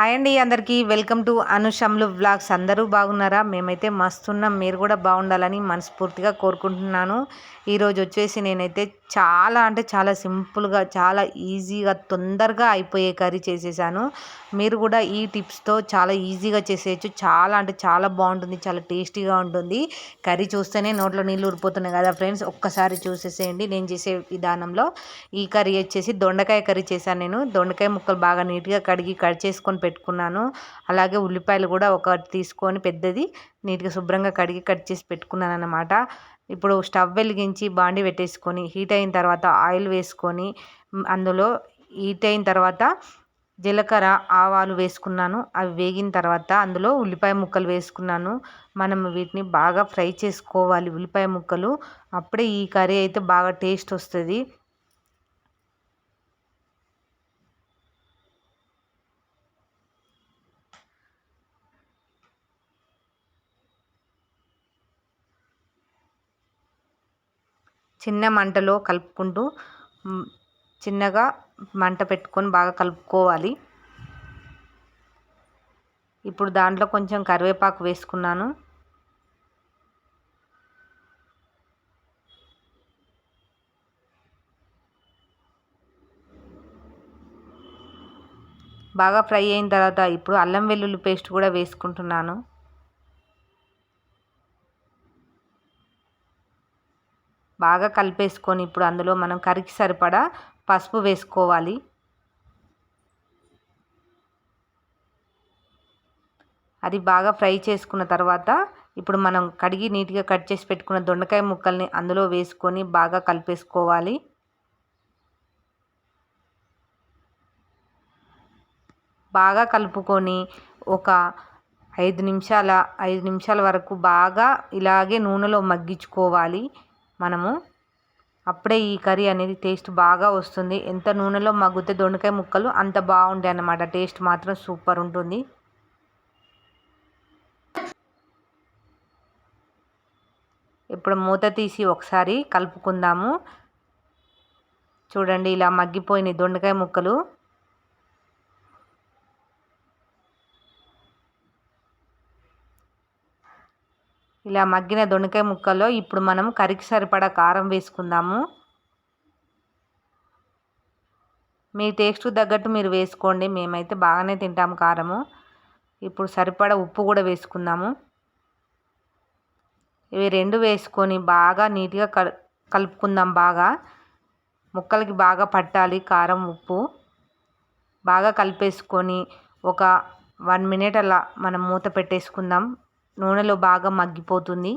Hi అండి అందరికీ. Welcome to అనుషమ్లు వ్లాగ్స్. అందరూ బాగున్నారా? మేమైతే మస్తున్నాం. మీరు కూడా బాగుండాలని మనస్ఫూర్తిగా కోరుకుంటున్నాను. ఈరోజు వచ్చేసి నేనైతే చాలా అంటే చాలా సింపుల్గా చాలా ఈజీగా తొందరగా అయిపోయే కర్రీ చేసేసాను. మీరు కూడా ఈ టిప్స్తో చాలా ఈజీగా చేసేయచ్చు. చాలా అంటే చాలా బాగుంటుంది. చాలా టేస్టీగా ఉంటుంది. కర్రీ చూస్తేనే నోట్లో నీళ్ళు ఊరిపోతున్నాయి కదా ఫ్రెండ్స్. ఒక్కసారి చూసేసేయండి. నేను చేసే విధానంలో ఈ కర్రీ వచ్చేసి దొండకాయ కర్రీ చేశాను నేను. దొండకాయ ముక్కలు బాగా నీట్గా కడిగి కట్ చేసుకొని పెట్టుకున్నాను. అలాగే ఉల్లిపాయలు కూడా ఒకటి తీసుకొని పెద్దది నీట్గా శుభ్రంగా కడిగి కట్ చేసి పెట్టుకున్నాను అనమాట ఇప్పుడు స్టవ్ వెలిగించి బాండి పెట్టేసుకొని హీట్ అయిన తర్వాత ఆయిల్ వేసుకొని అందులో హీట్ అయిన తర్వాత జీలకర్ర ఆవాలు వేసుకున్నాను. అవి వేగిన తర్వాత అందులో ఉల్లిపాయ ముక్కలు వేసుకున్నాను. మనం వీటిని బాగా ఫ్రై చేసుకోవాలి ఉల్లిపాయ ముక్కలు. అప్పుడే ఈ కర్రీ అయితే బాగా టేస్ట్ వస్తుంది. చిన్న మంటలో కలుపుకుంటూ చిన్నగా మంట పెట్టుకొని బాగా కలుపుకోవాలి. ఇప్పుడు దాంట్లో కొంచెం కరివేపాకు వేసుకున్నాను. బాగా ఫ్రై అయిన తర్వాత ఇప్పుడు అల్లం వెల్లుల్లి పేస్ట్ కూడా వేసుకుంటున్నాను. బాగా కలిపేసుకొని ఇప్పుడు అందులో మనం కరికి సరిపడా పసుపు వేసుకోవాలి. అది బాగా ఫ్రై చేసుకున్న తర్వాత ఇప్పుడు మనం కడిగి నీట్గా కట్ చేసి పెట్టుకున్న దొండకాయ ముక్కల్ని అందులో వేసుకొని బాగా కలిపేసుకోవాలి. బాగా కలుపుకొని ఒక ఐదు నిమిషాల ఐదు నిమిషాల వరకు బాగా ఇలాగే నూనెలో మగ్గించుకోవాలి. మనము అప్పుడే ఈ కర్రీ అనేది టేస్ట్ బాగా వస్తుంది. ఎంత నూనెలో మగ్గితే దొండకాయ ముక్కలు అంత బాగుంటాయి అన్నమాట. టేస్ట్ మాత్రం సూపర్ ఉంటుంది. ఇప్పుడు మూత తీసి ఒకసారి కలుపుకుందాము. చూడండి ఇలా మగ్గిపోయినాయి దొండకాయ ముక్కలు. ఇలా మగ్గిన దొండకాయ ముక్కల్లో ఇప్పుడు మనం కరికి సరిపడా కారం వేసుకుందాము. మీ టేస్ట్ తగ్గట్టు మీరు వేసుకోండి. మేమైతే బాగానే తింటాము కారము. ఇప్పుడు సరిపడా ఉప్పు కూడా వేసుకుందాము. ఇవి రెండు వేసుకొని బాగా నీట్గా కల్ కలుపుకుందాం బాగా. ముక్కలకి బాగా పట్టాలి కారం ఉప్పు. బాగా కలిపేసుకొని ఒక వన్ మినిట్ అలా మనం మూత పెట్టేసుకుందాం. నూనెలో బాగా మగ్గిపోతుంది.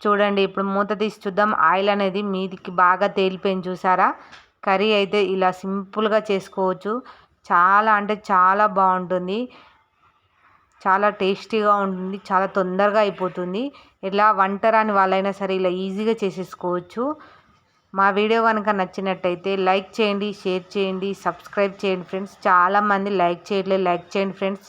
చూడండి ఇప్పుడు మూత తీసి చూద్దాం. ఆయిల్ అనేది మీదికి బాగా తేలిపోయింది చూసారా? కర్రీ అయితే ఇలా సింపుల్గా చేసుకోవచ్చు. చాలా అంటే చాలా బాగుంటుంది. చాలా టేస్టీగా ఉంటుంది. చాలా తొందరగా అయిపోతుంది. ఇలా వంట రాని వాళ్ళైనా సరే ఇలా ఈజీగా చేసేసుకోవచ్చు. మా వీడియో కనుక నచ్చినట్టయితే లైక్ చేయండి షేర్ చేయండి సబ్స్క్రైబ్ చేయండి ఫ్రెండ్స్. చాలామంది లైక్ చేయట్లేదు. లైక్ చేయండి ఫ్రెండ్స్.